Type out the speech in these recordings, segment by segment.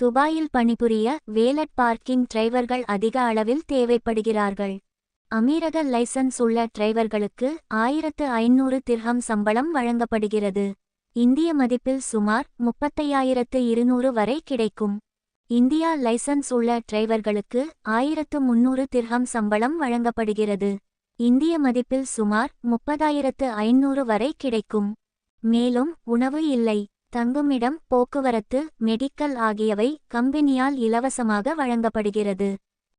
துபாயில் பணிபுரிய wallet parking டிரைவர்கள் அதிக அளவில் தேவைப்படுகிறார்கள். அமீரக லைசன்ஸ் உள்ள டிரைவர்களுக்கு ஆயிரத்து ஐநூறு திர்ஹம் சம்பளம் வழங்கப்படுகிறது. இந்திய மதிப்பில் சுமார் முப்பத்தையாயிரத்து இருநூறு வரை கிடைக்கும். இந்தியா லைசன்ஸ் உள்ள டிரைவர்களுக்கு ஆயிரத்து முன்னூறு திர்ஹம் சம்பளம் வழங்கப்படுகிறது. இந்திய மதிப்பில் சுமார் முப்பதாயிரத்து ஐநூறு வரை கிடைக்கும். மேலும் உணவு இல்லை. தங்குமிடம் போக்குவரத்து மெடிக்கல் ஆகியவை கம்பெனியால் இலவசமாக வழங்கப்படுகிறது.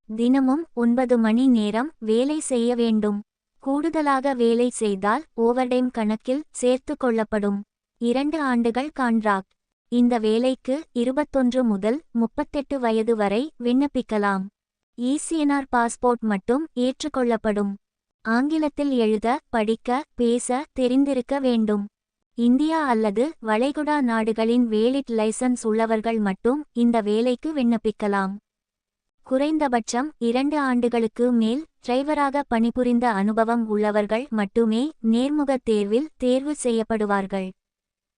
தினமும் ஒன்பது மணி நேரம் வேலை செய்ய வேண்டும். கூடுதலாக வேலை செய்தால் ஓவர்டைம் கணக்கில் சேர்த்து கொள்ளப்படும். இரண்டு ஆண்டுகள் கான்ட்ராக்ட் இந்த வேலைக்கு இருபத்தொன்று முதல் முப்பத்தெட்டு வயது வரை விண்ணப்பிக்கலாம். ஈசிஎன்ஆர் பாஸ்போர்ட் மட்டும் ஏற்றுக்கொள்ளப்படும். ஆங்கிலத்தில் எழுத படிக்க பேச தெரிந்திருக்க வேண்டும். இந்தியா அல்லது வளைகுடா நாடுகளின் வேலிட் லைசன்ஸ் உள்ளவர்கள் மட்டும் இந்த வேலைக்கு விண்ணப்பிக்கலாம். குறைந்தபட்சம் இரண்டு ஆண்டுகளுக்கு மேல் டிரைவராக பணிபுரிந்த அனுபவம் உள்ளவர்கள் மட்டுமே நேர்முகத் தேர்வில் தேர்வு செய்யப்படுவார்கள்.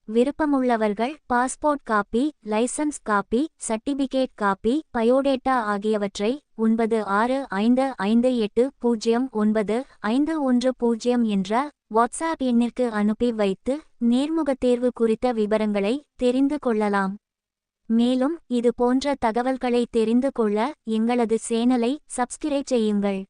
விருப்பமுள்ளவர்கள் passport copy licence copy certificate copy biodata ஆகியவற்றை ஒன்பது ஆறு ஐந்து ஐந்து எட்டு பூஜ்ஜியம் ஒன்பது ஐந்து ஒன்று பூஜ்ஜியம் என்ற வாட்ஸ்ஆப் எண்ணிற்கு அனுப்பி வைத்து நேர்முகத் தேர்வு குறித்த விவரங்களை தெரிந்து கொள்ளலாம். மேலும் இது போன்ற தகவல்களை தெரிந்து கொள்ள எங்களது சேனலை சப்ஸ்கிரைப் செய்யுங்கள்.